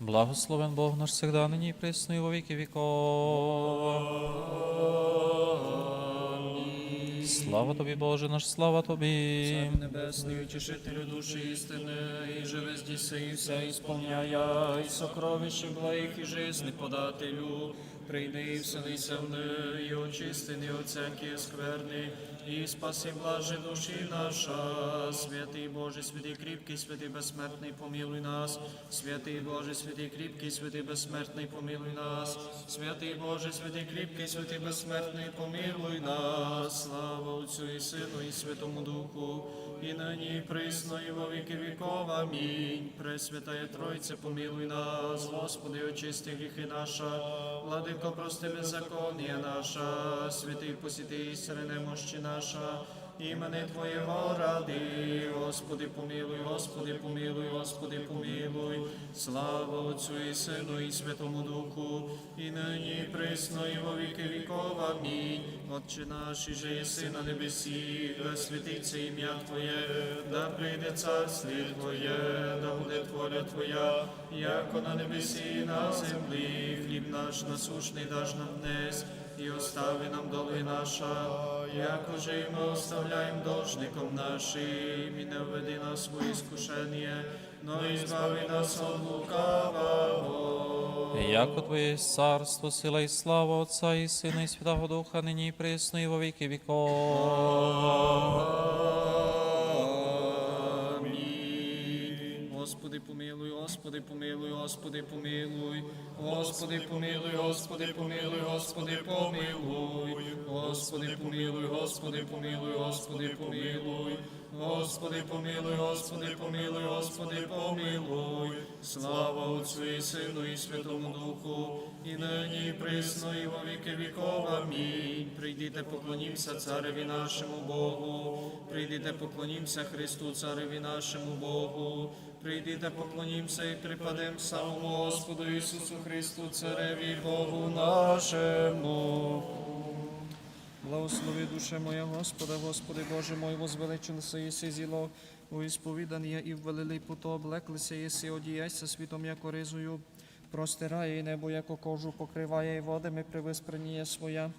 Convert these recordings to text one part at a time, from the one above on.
Благословен Бог наш всегда, нині і присно, во віки віков. Слава тобі, Боже наш, слава тобі. Царю Небесний, утішителю душі істини, і живе здійси, і все ісполняя, і сокровище благих, і жизни подателю. Прийди і вселися в і очисти не от всякі скверни, и спаси блаже, души наша. Святый Боже, святый крепкий, святый бессмертный, помилуй нас. Святый Боже, святый крепкий, святый бессмертный, помилуй нас. Святый Боже, святый крепкий, святый бессмертный, помилуй нас. Слава Отцю и Сыну и Святому Духу, и на ней присно, и во веки веков. Аминь. Пресвятая Тройце, помилуй нас, Господи, очисти гріхи наша, владико, прости беззаконня наша, святий посіти, серед немощі наша. Імени Твоєго ради, Господи, помилуй, Господи, помилуй, Господи, помилуй, слава Отцю і Сину, і Святому Духу, і нині, присно, і во віки віков. Амінь. Отче наш, і же єси на небесі, да святиться ім'я Твоє, да прийде царстві Твоє, да буде воля Твоя, яко на небесі на землі, хліб наш насушний даж нам днес, і остави нам доли наша, як уже і ми оставляємо должником нашим, і не введи нас в іскушення, но і збави нас от лукавого. Яко Твоє царство, сила і слава Отця і Сина, і Святого Духа, нині і присно, і во віки віков. Господи, помилуй, Господи, помилуй, Господи, помилуй, Господи, помилуй, Господи, помилуй, Господи, помилуй, Господи, помилуй, Господи, помилуй, Господи, помилуй, Господи, помилуй, Господи, помилуй, Господи, помилуй, слава Отцю і Сину, і Святому Духу, і нині, і присно, і во віки віков. Амінь. Прийдіте, поклонімся цареві нашому Богу, прийдіте, поклонімся Христу, цареві нашому Богу, прийдіте, поклонімся і припадем самому Господу Ісусу Христу, цареві Богу нашому. Благослови душе моя Господа, Господи Боже мой, возвеличилися єси зіло, у ісповідання і ввелили путо, облеклися єси, одіяйся світом, яко ризою, простирає і небо, яко кожу, покриває і водами привиспреніє своя,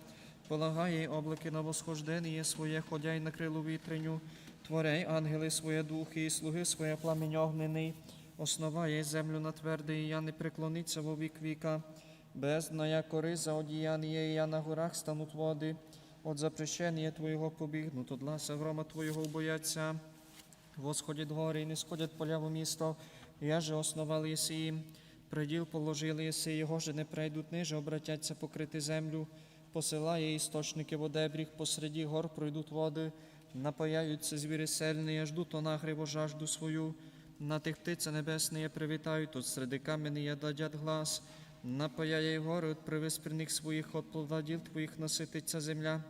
полагає облаки на восхождення своє, ходяй на крилу вітреню, творяй ангели своє духи, і слуги своє пламінь огнений, основає землю на твердий, і я не преклониться во вік віка, бездна, яко риза одіяння, і я на горах стануть води, от запрещення Твоєго побігнут, от ласа грома Твоєго бояться. Восходять гори і не сходять поля в місто, я же основали їм, приділ положили єси, його же не прийдуть ниже, обратяться покрити землю, посилає істочники водебріг, посереді гор пройдуть води, напаяються звірі сельні, я жду то нагриво жажду свою, на тих птиця небесні привітають, от середи камені я дадять глас, напаяє й гори от привиспрених своїх, от плода твоїх насититься земля,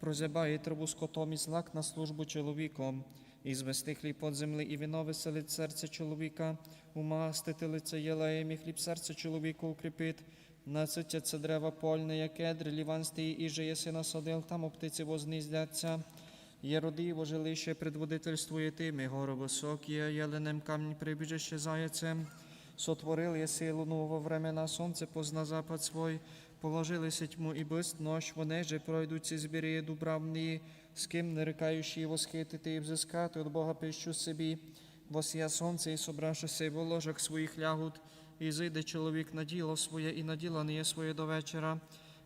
прозябає траву скотом і злак на службу чоловіком. І звести хліб под земли, і вино веселить серце чоловіка, умастити лице єлеєм, і хліб серце чоловіка укріпить. Наситяться дерева польне, як кедри, ліванстий, і же єси насадил, там оптиці возніздяться. Є роди, вожилище, предводительствує тими, гору високі, а єленем камінь прибіжище заяцем. Сотворил є силу во времена сонце позна запад свой, положилися тьму і бист нощ, вони же пройдуть ці збірі дубравні, з ким не рикаючи восхитити і взискати від Бога пищу собі, восія сонце і собравшися в ложах своїх лягут, і зайде чоловік на діло своє, і на діло не є своє до вечора.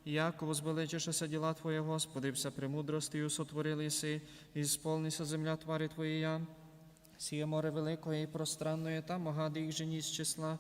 Яко возвеличишеся діла Твоє, Господи, вся премудростю сотворилися, і сповнися земля твари Твоєя. Сіє море великое і пространное, там огади їх жені з числа.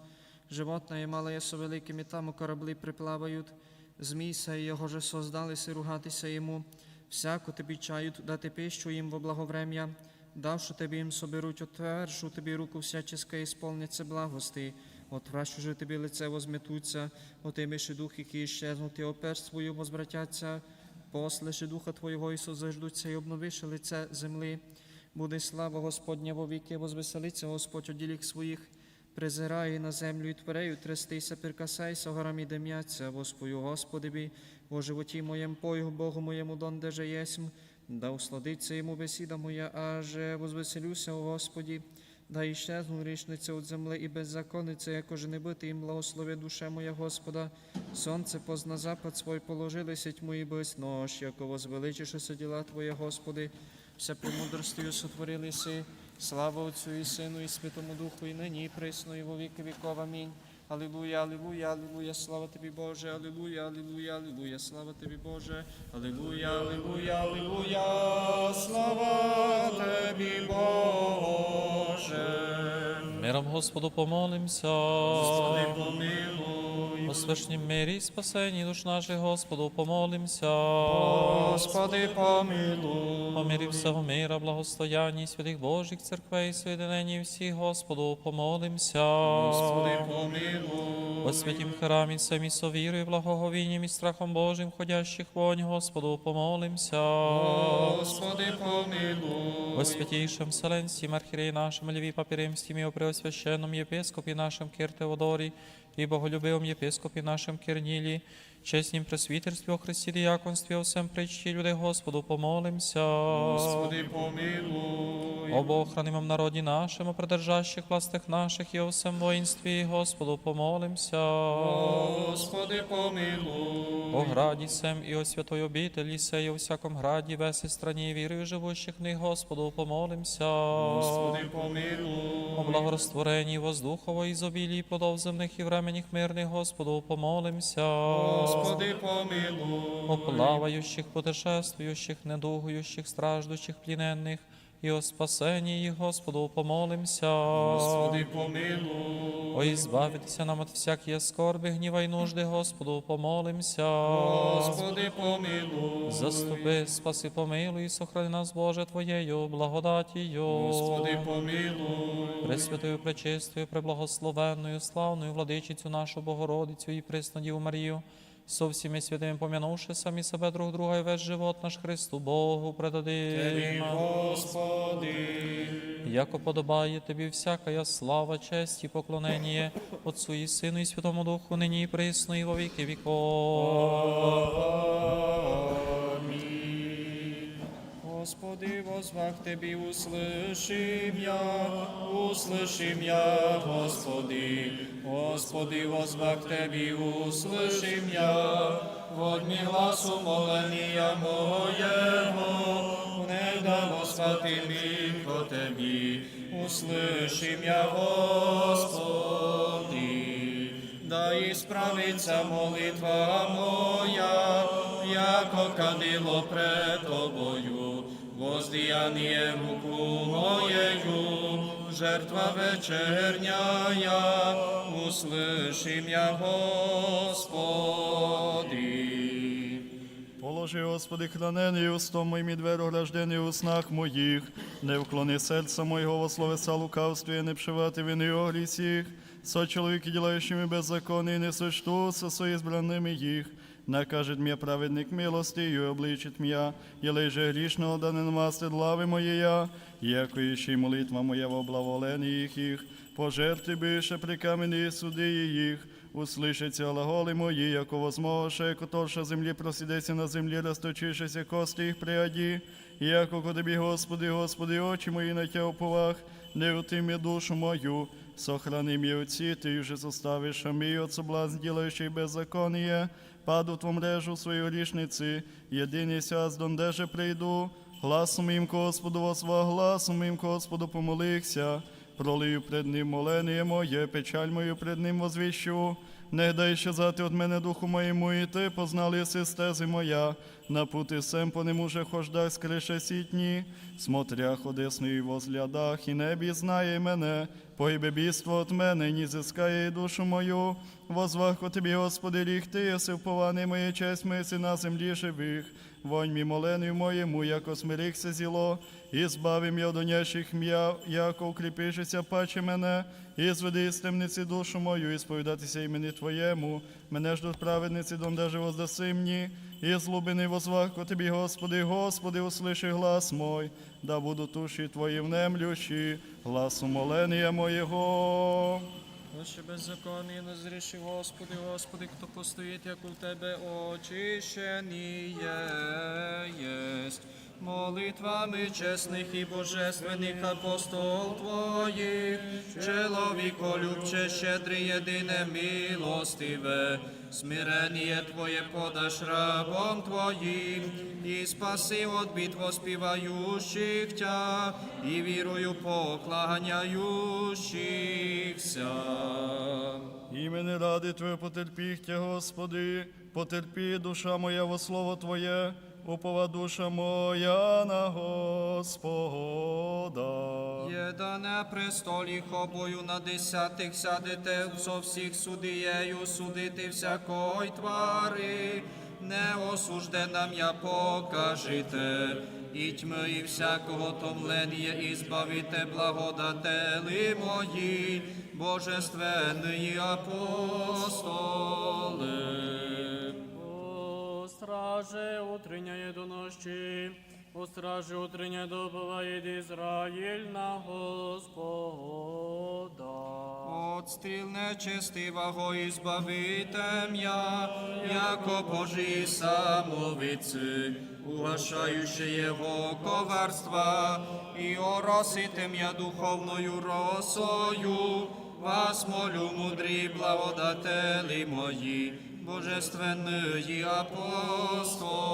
Животное малое со великими, там у корабли приплавають. Змійся і його же создалися ругатися йому. Всяко тобі чають дати пищу їм во благоврем'я. Давши тобі їм соберуть, отвершу тобі руку всяческа і сповниться благости. Отвращу тобі лице возметуться, отимеши дух, які іщезнуть, і опер свою возвратяться. Послеши духа Твоєго і созаждуться, і обновиши лице земли. Буде слава Господня во віки, возвеселиться Господь оділік своїх, презирає на землю і тверею, трястися, прикасайся, горами дем'яться, воспою Господеві, во животі моєм пою, Богу моєму, донде же єсмь, да усладиться йому бесіда моя, аже возвеселюся у Господі, да іщезну грішниця від земли і беззаконниця, яко ж не бити їм благослови душе моя Господа. Сонце позна запад свой положилися тьму і без нож, яко возвеличишися діла Твоє, Господи, все премудростю сотворили си. Слава Отцю і Сину, і Святому Духу, і нині, і присно, і во віки віков. Амінь. Алілуя, алілуя, алілуя, слава тобі, Боже, алілуя, алілуя, алілуя, слава тобі, Боже, алілуя, алілуя, алілуя, слава тобі, Боже. Миром Господу помолимся. Господи, помилуй. Свишнім мирі і спасенні душ наших, Господу помолимся. Господи, помилуй. О мирі всього мира, благостоянні святих Божих церквей, соєдинені всіх, Господу помолимся. Господи, помилуй. О святім храмі самі совірою, благоговінням і страхом Божим, ходящих вонь, Господу помолимся. Господи, помилуй. О святейшем Вселенским архиерее нашем Леви Папе Римским и о преосвященном епископе нашем Кир Теодорий и єпископі нашим нашем Кирнилии, честнім пресвітерстві о Христі діяконстві, о всем причті людей Господу помолимся. Господи, помилуй. Об охранимом народі нашим, о придержащих властях наших і о всем воїнстві, Господу помолимся. Господи, помилуй. О граді сем і о святой обителі сей, о всяком граді, весі страні вірою живущих в них, Господу помолимся. Господи, помилуй. О благорастворенні воздухово ізобілії плодов земних і временних мирних, Господу помолимся. Господи, помилуй. О плаваючих, путешествуючих, недугуючих, страждущих, пліненних, і о спасенні Господу помолимся. Господи, помилуй. О ізбавитися нам від всякої скорби, гніва й нужди, Господу помолимся. Господи, помилуй. Заступи, спаси, помилуй, і сохрани нас, Боже, Твоєю благодатію. Господи, помилуй. Пресвятою, пречистою, преблагословенною, славною владичицю нашу Богородицю і приснодіву Марію, со всіми святими помянувши самі себе друг друга і весь живот наш Христу Богу Тобі, предадим. Господи. Яко подобає тобі всякая слава, честь і поклонення Отцу і Сину і Святому Духу, нині і присно, і во віки віков. Господи, возвах Тебе, услышим я, услышим я, Господи. Господи, возвах Тебе, услышим я, водни глас умоления моего, не да восхвати ми ко Тебе, услышим я, Господи. Да исправится молитва моя, яко кадило пред Тобою, воздіяние руку жертва вечерняя, услышим я, Господи. Положи, Господи, хранений устом моїм і двері ограждені у снах моїх, не вклони серця моєго во словеса лукавстві, не пшивати вини о грісіх, со чоловіки, ділаючими беззаконні, не сочтуться со избранными їх. Накажет мне праведник милостью, и обличит меня, елей же грішного да не намастит лави моєя, яко іще молитва моя во благоволенні їх пожертви бише при камені суди їх, услышаться глаголи мої, яко возможе, которша землі просидеться на землі, розточишися кости їх приаді, яко ко тобі, Господи, Господи, очі мої на тя уповах, не утимі душу мою, сохрани мій отці, ти вже заставиш мій от соблазн, ділаючий беззаконие, паду в мрежу свою рішниці, єдиний сяз, дондеже прийду, гласом моїм Господу восва, гласом моїм Господу помолихся, пролию пред ним моление моє, печаль мою пред ним возвіщу, не дай щезати від мене духу моєму, і ти познали стези моя, на пути сем по нему же хождах скрише сітні, смотря ходесною возглядах, і небі знає мене, пойбе біство от мене, ні зискає і душу мою, возвах о тобі, Господи, ріг ти, єси впований моє честь, миси на землі живих, вонь мій моленою моєму, яко смирихся зіло, і збавим я донящих м'я, яко укріпишися паче мене, і зведи з темниці душу мою, і сповідатися імені Твоєму, мене ж до праведниці, донде воздаси мені, і злубений возвах Тобі, Господи, Господи, услиши глас мой, да буду туші Твої внемлющі, гласу умоления моєго. Наші беззаконні не зріши, Господи, Господи, хто постоїть, як у Тебе очищені єсть. Молитвами чесних і божественних апостол Твоїх, чоловіколюбче, щедрий, єдине милостиве, смирення Твоє подаш рабом Твоїм, і спаси от бід воспіваючих Тя, і вірою покланяючихся. Імени ради Твоє потерпіхтя, Господи, потерпі душа моя во слово Твоє, упова душа моя на Господа. Єда на престолі обою на десятих сядете со всіх судією судити всякої твари, не осужденам я покажите, і тьми і всякого томлення, і збавите благодатели мої, божественні апостоли. Страже утрення до ночі, о страже утрення добиває Ізраїль на Господа. Отстріл нечестивого і збавитем я, яко Божі самовиці, угашаючи його коварства, і ороситим я духовною росою, вас молю, мудрі благодатели мої, божественні апостоли.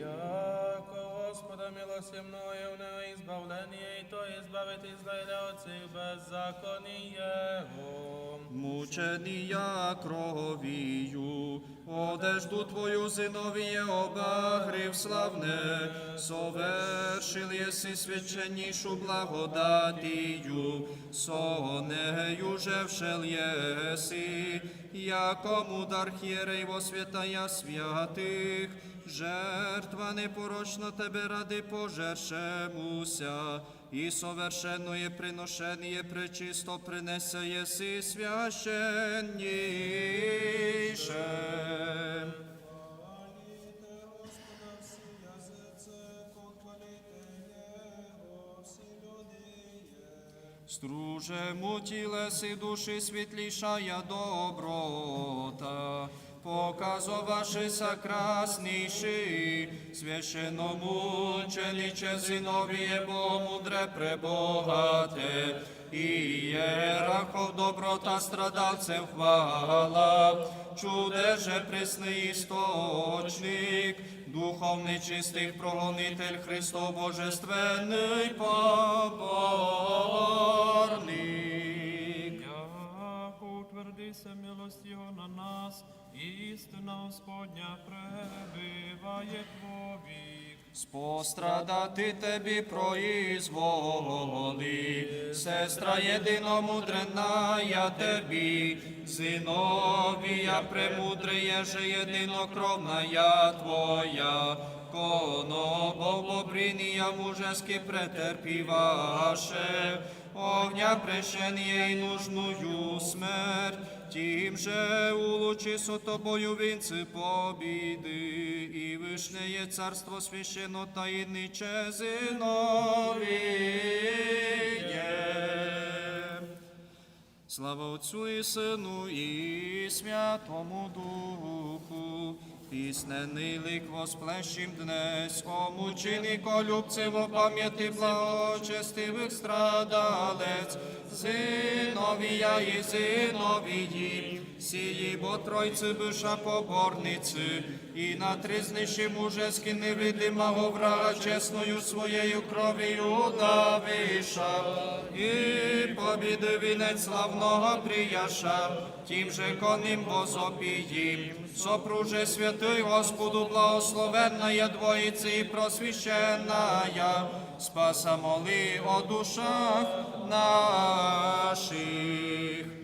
Яко Господа милости мною в него избавление, и то избавит Израиля от всех беззаконий его. Мучения кровію, одежду твою зиновіє обагрив славне, совершил єси священнішу благодатію, со нею же вшел єси, яко мудар хєрей во святая святих, жертва непорочна тебе ради пожершемуся, і совершенное приношення пречисто принесе єси священніше. Стружему тілеси душі світлішая доброта, показувавшися красніший, священному челіче зиновіє бо мудре пребогате, і єрахов доброта страдалцем хвала, чуде же пресний істочник, духовний чистих прогонитель Христов Божественний поборник. Яко утвердися милость на нас, істина Господня пребиває вовік. Спострадати тебе произволи, сестра єдиномудрена я тобі, Зиновія премудреє же єдинокровна я твоя, коно бобобринія мужески претерпіваше, огня прещення і нужную смерть, Тим же улучи со тобою вінці побіди, і вишнеє царство священно таїниче зиновіє. Слава Отцю і Сину і Святому Духу, піснений лик восплещим днес, о мученико любцево пам'яти благочестивих страдалець, Зиновія і Зиновії, сії бо тройці биша поборниці, і на тризнищі мужески невидимого врага чесною своєю кров'ю давиша, і побіди вінець славного прияша, тим же коним возопіїм, сопруже святий Господу благословенная Двоїці і просвященная, спаса моли о душах наших.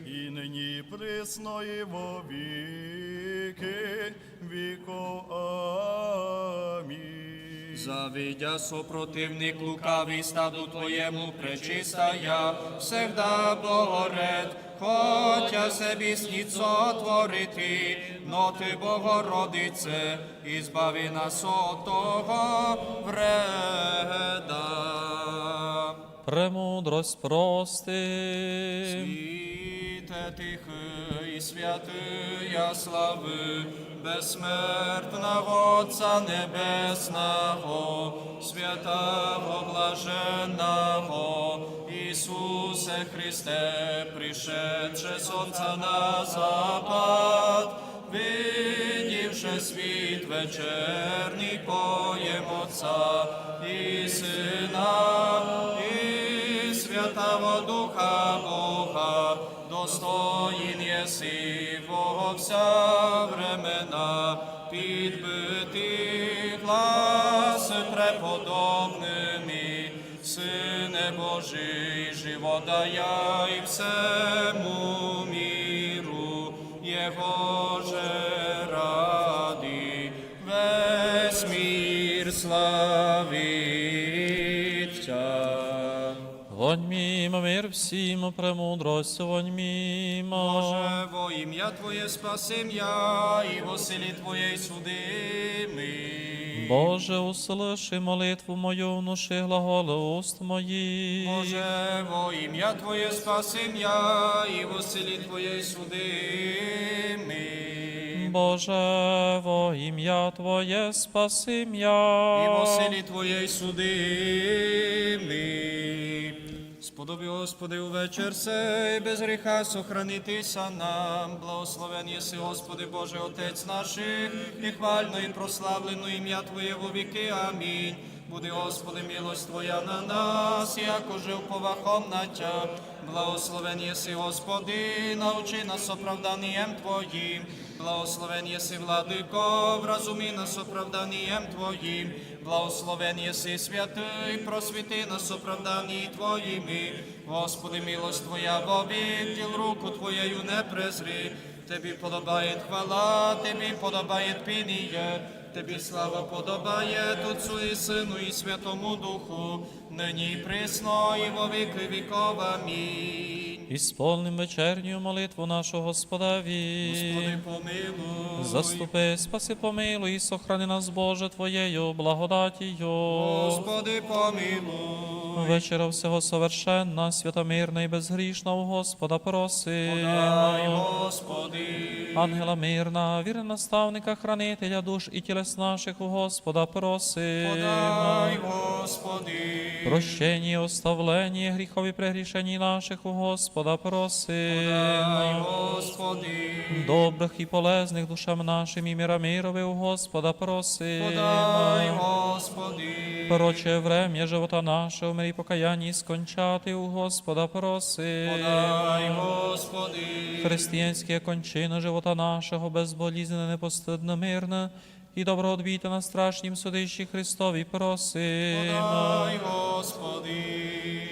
І нині і присно і во віки віку. Амінь. Завидя сопротивник лукавий стаду твоєму пречистая, всегда Богоред, хотя собі сніцо творити, но ти Богородице, і збави нас от того вреда. Премудрость прости. Світе тихий, святия слави, безсмертного Отця Небесного, святого блаженного, Ісусе Христе, пришедше з на запад, видівши світ вечерній поєм Отця і Сина, і Святого Духа Бога, достоїн єси во вся времена, підбити глас преподобними, Сине Божий, живота я і всему Вонь мимо мир всім, премудрость вонь мимо. Боже, во ім'я Твоє спасим я, і во селі Твоєї судими. Боже, услыши молитву мою, внуши глаголи уст моїх. Боже, во ім'я Твоє спасим я, і во селі Твоєї судими. Боже, во ім'я Твоє спасим я. І во селі Твоєї судими. Сподоби, Господи, увечір сей, без гріха сохранитися нам. Благословен єси, Господи, Боже, Отець наших, і хвально і прославлено ім'я Твоє во віки. Амінь. Буде, Господи, милость Твоя на нас, як ожив повахом на Тя. Благословен єси, Господи, научи нас оправданням Твоїм. Благословен єси, владико, вразумі нас оправданням Твоїм. Благословен єси, святий, просвіти нас оправданні Твоїми. Господи, милость Твоя вовік, діл руку Твоєю не презри. Тобі подобає хвала, Тобі подобає пініє. Тобі слава подобає Отцу і Сину і Святому Духу, нині і присно, і во віки віков. Амінь. Ісполним вечерню молитву нашу Господеві. Господи, помилуй. Заступи, спаси, помилуй і сохрани нас, Боже, Твоєю благодатію. Господи, помилуй. Вечора всього совершенна, святомирна і безгрішна у Господа просим. Дай, Господи. Ангела мирна, вірна наставника, хранителя душ і тілес наших у Господа просим. Подай, Господи. Прощення, і оставлення, гріхові прегрішені наших у Господа просим. Дай, Господи. Добрих і полезних душам нашим і міра мирови у Господа просим. Подай, Господи. Проче врем'я живота нашого, в мирі покаянні скончати у Господа просим. Подай, Господи. Християнське кончина живота нашого, безболізнене, непостидне, мирне, і добро одбіте на страшнім судищі Христові просим. Подай, Господи.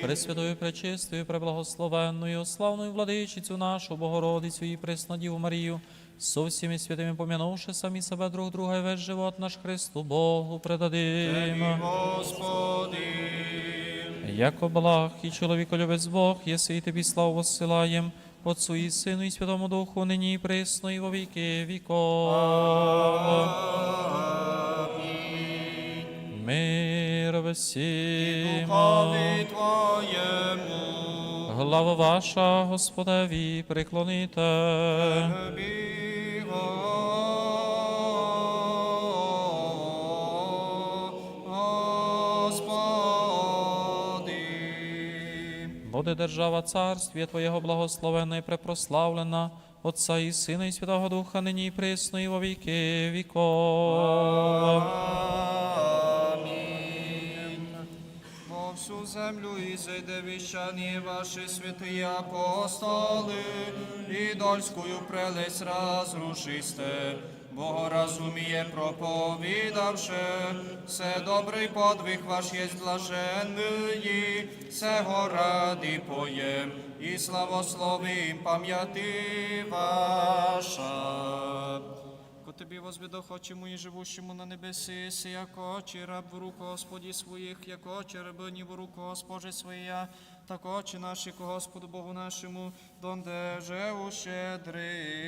Пресвятою, пречистою, преблагословенною, славною владичицю нашу, Богородицю і Преснодіву Марію, со всіми святими помянувши самі себе друг друга і весь живот наш Христу Богу предадим. Господи. Яко благ і чоловіколюбець Бог, єси і тобі славу воссилаєм, Отцу і Сину і Святому Духу, нині і присно, і во віки віков. Амінь. Мир всім. Духові Твоєму. Глава ваша, Господеві, приклоните. Тобі, Буде держава царствія Твоєго благословенна і препрославлена, Отця і Сина, і Святого Духа, нині і присно, во віки віков. Амінь. Всю землю і зайде віщані ваші святі апостоли, і дольською прелесть разрушисте, Бога разуміє проповідавше, все добрий подвиг ваш єсть блаженний, сего ради поєм, і славословим пам'яти ваша. Ко тобі хочемо і живущому на небесі, си, як очі раб в руку Господі своїх, як очі рабині в руку Госпожі своя, так очі наші ко Господу Богу нашому, донде же ущедритни.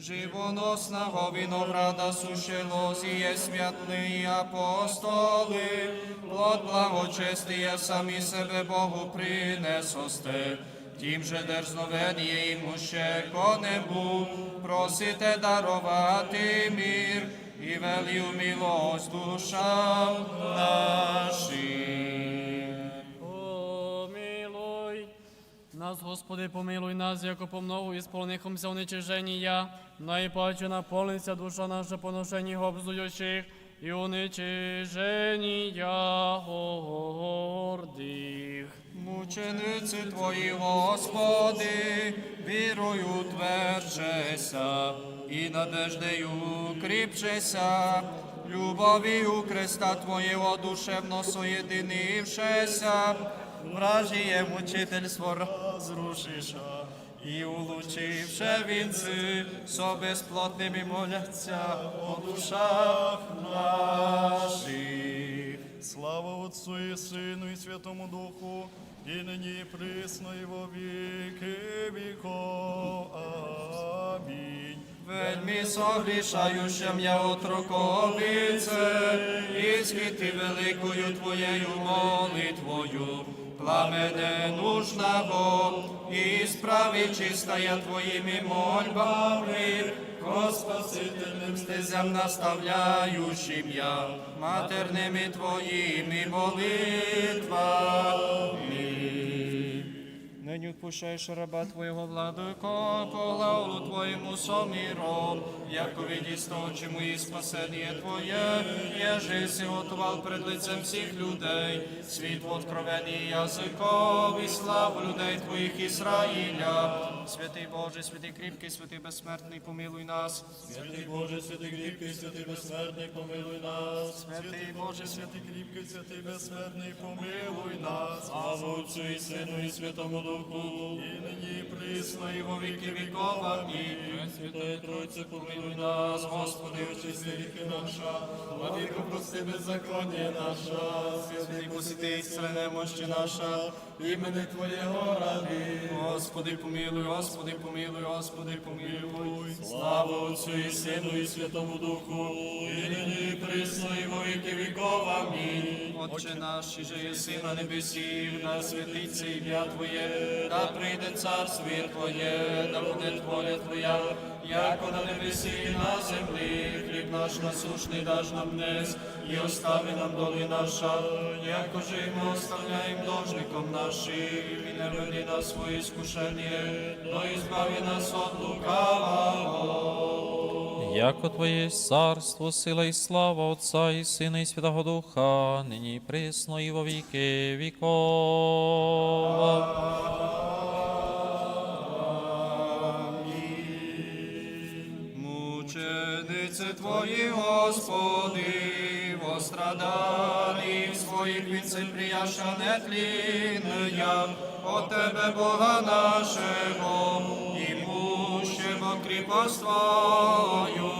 Живоносного винограда суще лозіє святний апостоли, плод благочестия самі себе Богу принесосте, Тім же дерзновеніє йому ще ко небу, просите дарувати мир і велію милость душам нашим. Нас, Господи, помилуй нас, яко помногу ісполнихомся уничиження, найпаче наполниться душа наша поношені обзуючих і уничиження гордих. Мучениці Твої, Господи, вірою тверджеся і надеждею кріпчеся, любов'ю креста Твоєго душевно соєдинившеся, вражіє мучительство розрушиша, і улучивше вінці, со безплотними моляться о душах наших. Слава Отцу і Сину, і Святому Духу, і нині і присно, і во віки віков. Амінь. Вельми согрішаючим я отроковице, і світи великою Твоєю молитвою, пламене нужного, і справи чистая Твоїми мольбами, спасительним стезям наставляючим я, матерними Твоїми молитвами. Нині відпущаєш раба Твоєго владико, по главу Твоєму соміром, яко виді сточі мої спасення Твоє, єже си готував пред лицем всіх людей, світ откровені язиков і славу людей Твоїх Ізраїля. Святий Боже, святий кріпкий, святий безсмертний, помилуй нас. Святий Боже, святий кріпкий, святий безсмертний, помилуй нас. Святий Боже, святий кріпкий, святий безсмертний, помилуй нас. Слава Отцю і Сину, і Святому Духу, і нині присно, і во віки віков. Амінь. Святої Тройце, помилуй нас, Господи, очисти ріки наша, владико прости беззаконня наша, Святий посіти ісцелене мощі наша, імени Твоєго ради. Господи, помилуй, Господи, помилуй, Господи, помилуй. Слава Отцю і Сину, і Святому Духу, і нині і вовіки віков. Амінь. Отче наш, і же єси на небесі, на святиться ім'я Твоє, да прийде царство Твоє, да буде воля Твоя, яко на небесі і на землі, хліб наш насушний даж нам днес, і остави нам долі наша, яко же і ми оставляємо должником нашим, і не веди нас своє скушення, но і збави нас от лукавого. Яко Твоє царство, сила і слава Отця і Сина і Святого Духа, нині присно і во віки віков. Страданні своїх віцеприяша нетління, от Тебе, Бога нашого, і мущего кріпоствою,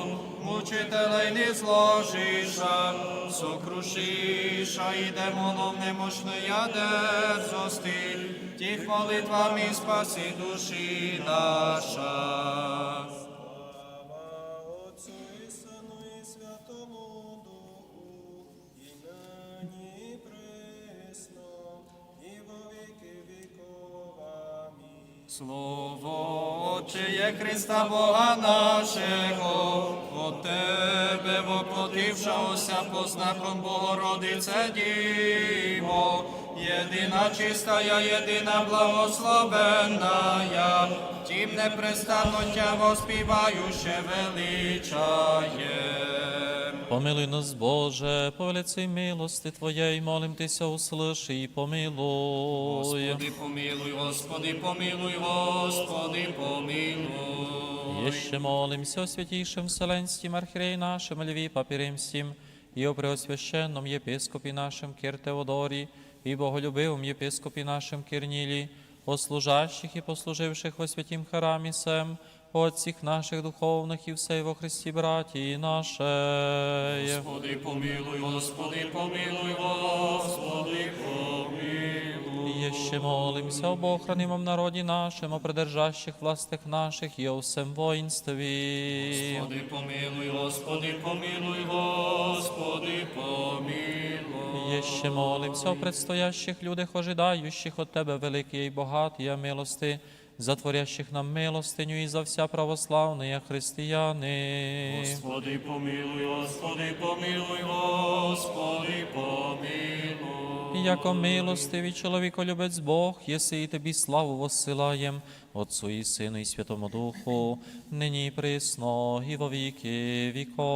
мучителей не зложиша, сокрушиша і демонов немощної дерзости, тих молитвами спаси душі наша. Слово Отче Христа Бога нашого, от Тебе воплотившогося по знаком Богородице Діво, єдина чистая, єдина благословенна, тим непрестанно Тя воспівающе величаєм. Помилуй нас, Боже, по велиці милости Твоєї, молим Тися, услыши і помилуй. Господи, помилуй, Господи, помилуй, Господи, помилуй. Еще молимся о святейшем Вселенским архиерее нашем Льве Папе Римским и о преосвященном епископе нашем Кир Теодории и боголюбивом епископе нашем Кирнилии, о служащих и послуживших во святім храмі сем, о отцах наших духовних і всей во Христі братії нашей. Господи, помилуй, Господи, помилуй, Господи, помилуй. Еще молимся об охранимом народе нашем, о придержащих властях наших и о всем воинстве. Господи, помилуй, Господи, помилуй, Господи, помилуй. Еще молимся о предстоящих людях, ожидающих от Тебе великие и богатые милости, затворящих нам милостиню и за вся православные христианы. Господи, помилуй, Господи, помилуй, Господи, помилуй. Яко милостивий чоловіколюбець Бог, єси і тобі славу воссилаєм, Отцу і Сину і Святому Духу, нині і присно, і во віки віков.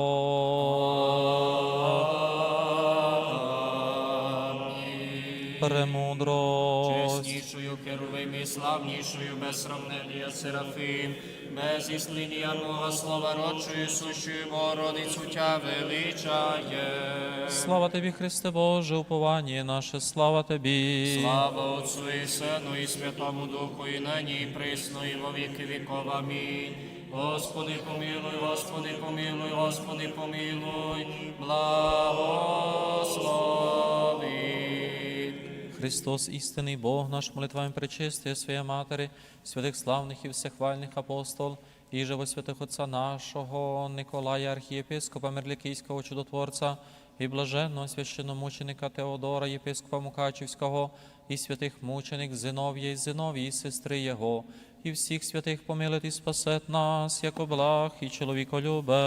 Премудрость. Чеснішою херовим і славнішою без сравнення Серафим, без ісління мого слова родчою сущою Богородицю Тя величає. Слава тобі, Христе Боже, уповання наше, слава тобі. Слава Отцу і Сину і Святому Духу, і нині, і присно, і во віки віков. Амінь. Господи, помилуй, Господи, помилуй, Господи, помилуй, благослови. Христос, істинний Бог наш, молитвами пречистия Своя Матері, святих славних і всехвальних апостол, і живо святих Отця нашого, Николая, архієпископа Мерлікійського чудотворця, і блаженного священномученика Теодора, єпископа Мукачівського, і святих мученик Зинов'я і Зиновії, сестри Його, і всіх святих помилить і спасет нас, як благ і чоловіколюбець.